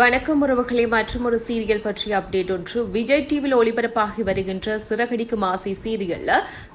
வணக்கம் உறவுகளை மற்றும் ஒரு சீரியல் பற்றிய அப்டேட் ஒன்று. விஜய் டிவியில் ஒளிபரப்பாகி வருகின்ற சிறகடிக்கும் ஆசை சீரியல்ல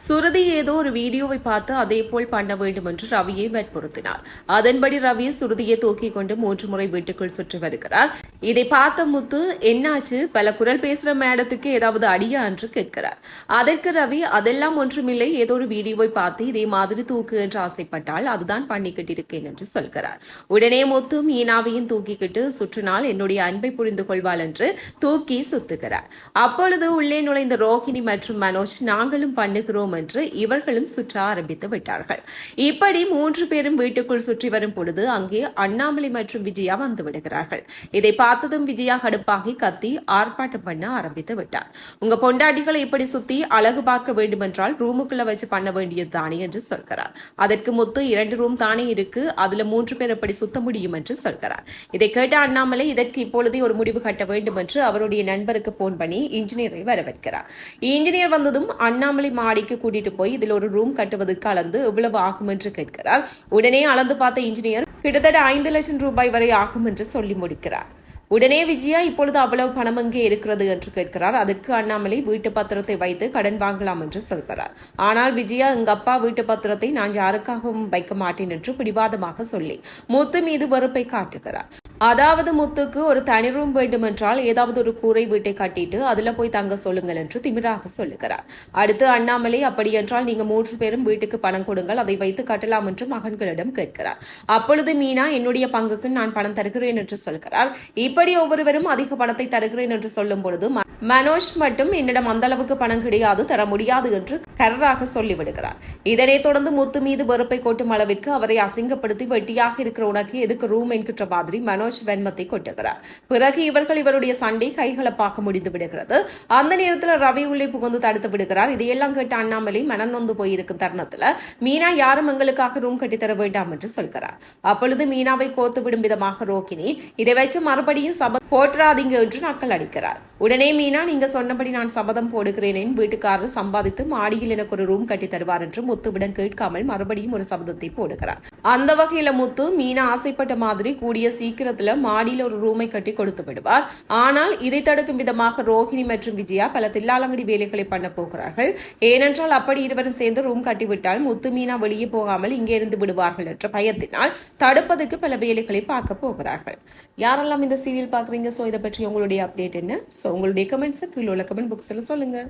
சுருதி ஏதோ ஒரு வீடியோவை பார்த்து அதே போல் பண்ண வேண்டும் என்று ரவியை வற்புறுத்தினார். அதன்படி ரவி சுருதியை தூக்கிக் கொண்டு மூன்று முறை வீட்டுக்குள் சுற்றி வருகிறார். இதை பார்த்த முத்து என்னாச்சு? பல குரல் பேசுற மேடத்துக்கு ஏதாவது அடியா? என்று கேட்கிறார். அதற்கு ரவி அதெல்லாம் ஒன்றுமில்லை. ஏதோ ஒரு வீடியோவை பார்த்து இதே மாதிரி தூக்கு என்று ஆசைப்பட்டால் அதுதான் பண்ணிக்கிட்டு இருக்கேன் என்று சொல்கிறார். உடனே முத்தும் ஈனாவையும் தூக்கிக்கிட்டு சுற்றினால் என்னுடைய அன்பை புரிந்து கொள்வாள் என்று தூக்கி சுத்துகிறார். அப்பொழுது உள்ளே நுழைந்த ரோஹிணி மற்றும் மனோஜ் நாங்களும் பண்ணுகிறோம் என்று இவர்களும் சுற்ற ஆரம்பித்து விட்டார்கள். இப்படி மூன்று பேரும் வீட்டுக்குள் சுற்றி வரும் பொழுது அங்கே அண்ணாமலை மற்றும் விஜயா வந்து விடுகிறார்கள். இதை பார்த்ததும் விஜயா கடுப்பாகி கத்தி ஆர்ப்பாட்டம் பண்ண ஆரம்பித்து விட்டார். உங்க பொண்டாட்டிகளை இப்படி சுத்தி அழகு பார்க்க வேண்டுமென்றால் ரூமுக்குள்ள வச்சு பண்ண வேண்டியது தானே என்று சொல்கிறார். அதற்கு முத்து இரண்டு ரூம் தானே இருக்கு. அதுல மூன்று பேர் எப்படி சுத்த முடியும் என்று சொல்கிறார். இதை கேட்ட அண்ணாமலை இதற்கு இப்பொழுதே ஒரு முடிவு கட்ட வேண்டும் என்று அவருடைய நண்பருக்கு போன் பண்ணி இன்ஜினியரை வரவேற்கிறார். இன்ஜினியர் வந்ததும் அண்ணாமலை மாடிக்கு கூட்டிட்டு போய் இதில் ஒரு ரூம் கட்டுவதற்கு அளந்து எவ்வளவு ஆகும் என்று கேட்கிறார். உடனே அளந்து பார்த்த இன்ஜினியர் கிட்டத்தட்ட ஐந்து லட்சம் ரூபாய் வரை ஆகும் என்று சொல்லி முடிக்கிறார். உடனே விஜயா இப்பொழுது அவ்வளவு பணம் எங்கே இருக்கிறது? என்று கேட்கிறார். அதற்கு அண்ணாமலை வீட்டு பத்திரத்தை வைத்து கடன் வாங்கலாம் என்று சொல்கிறார். ஆனால் விஜயா எங்க அப்பா வீட்டு பத்திரத்தை நான் யாருக்காகவும் வைக்க மாட்டேன் என்று பிடிவாதமாக சொல்லி முத்து மீது வெறுப்பை காட்டுகிறார். அதாவது முத்துக்கு ஒரு தனி ரூம் வேண்டுமென்றால் ஏதாவது ஒரு கூரை வீட்டை கட்டிட்டு அதுல போய் தங்க சொல்லுங்கள் என்று திமிராக சொல்லுகிறார். அடுத்து அண்ணாமலை அப்படி என்றால் நீங்க மூன்று பேரும் வீட்டுக்கு பணம் கொடுங்கள் அதை வைத்து கட்டலாம் என்று மகன்களிடம் கேட்கிறார். அப்பொழுது மீனா என்னுடைய பங்குக்கு நான் பணம் தருகிறேன் என்று சொல்கிறார். இப்படி ஒவ்வொருவரும் அதிக பணத்தை தருகிறேன் என்று சொல்லும் பொழுது மனோஜ் மட்டும் என்னிடம் அந்த அளவுக்கு பணம் கிடையாது தர முடியாது என்று கரராக சொல்லிவிடுகிறார். இதனைத் தொடர்ந்து முத்து மீது வெறுப்பை கொட்டும் அளவிற்கு அவரை அசிங்கப்படுத்தி வெட்டியாக இருக்கிற உனக்கு எதுக்கு ரூம் என்கின்ற மாதிரி மனோஜ் வெண்மத்தை கொட்டுகிறார். பிறகு இவர்கள் இவருடைய சண்டை கைகலப்பாக முடிந்து விடுகிறது. அந்த நேரத்தில் ரவி உள்ளே புகுந்து தடுத்து விடுகிறார். இதையெல்லாம் கேட்ட அண்ணாமலை மனம் நொந்து போயிருக்கும் தருணத்துல மீனா யாரும் எங்களுக்காக ரூம் கட்டித்தர வேண்டாம் என்று சொல்கிறார். அப்பொழுது மீனாவை கோத்து விடும் விதமாக ரோகிணி இதை வச்சு மறுபடியும் சப போற்றாதீங்க என்று நக்கல் அடிக்கிறார். உடனே மீ மீனா நீங்க சொன்னபடி நான் சபதம் போடுகிறேன். என் வீட்டுக்காரர் சம்பாதித்து மாடியில் எனக்கு ஒரு ரூம் கட்டி தருவார் என்று முத்துவிடம் கேட்காமல் மறுபடியும் ஒரு சபதத்தை போடுகிறார். அந்த வகையில முத்து மீனா ஆசைப்பட்ட மாதிரி கூடிய சீக்கிரத்துல மாடியில் ஒரு ரூமை கட்டி கொடுத்து விடுவார். ஆனால் இதை தடுக்கும் விதமாக ரோஹிணி மற்றும் விஜயா பல தில்லாலங்கடி வேலைகளை பண்ண போகிறார்கள். ஏனென்றால் அப்படி இருவரும் சேர்ந்து ரூம் கட்டிவிட்டால் முத்து மீனா வெளியே போகாமல் இங்கே இருந்து விடுவார்கள் என்ற பயத்தினால் தடுப்பதற்கு பல வேலைகளை பார்க்க போகிறார்கள். யாரெல்லாம் இந்த சீரியல் பார்க்குறீங்க? ஸோ இதை பற்றி உங்களுடைய அப்டேட் என்ன? ஸோ உங்களுடைய கமெண்ட்ஸை கீழே உள்ள கமெண்ட் புக்ஸில் சொல்லுங்கள்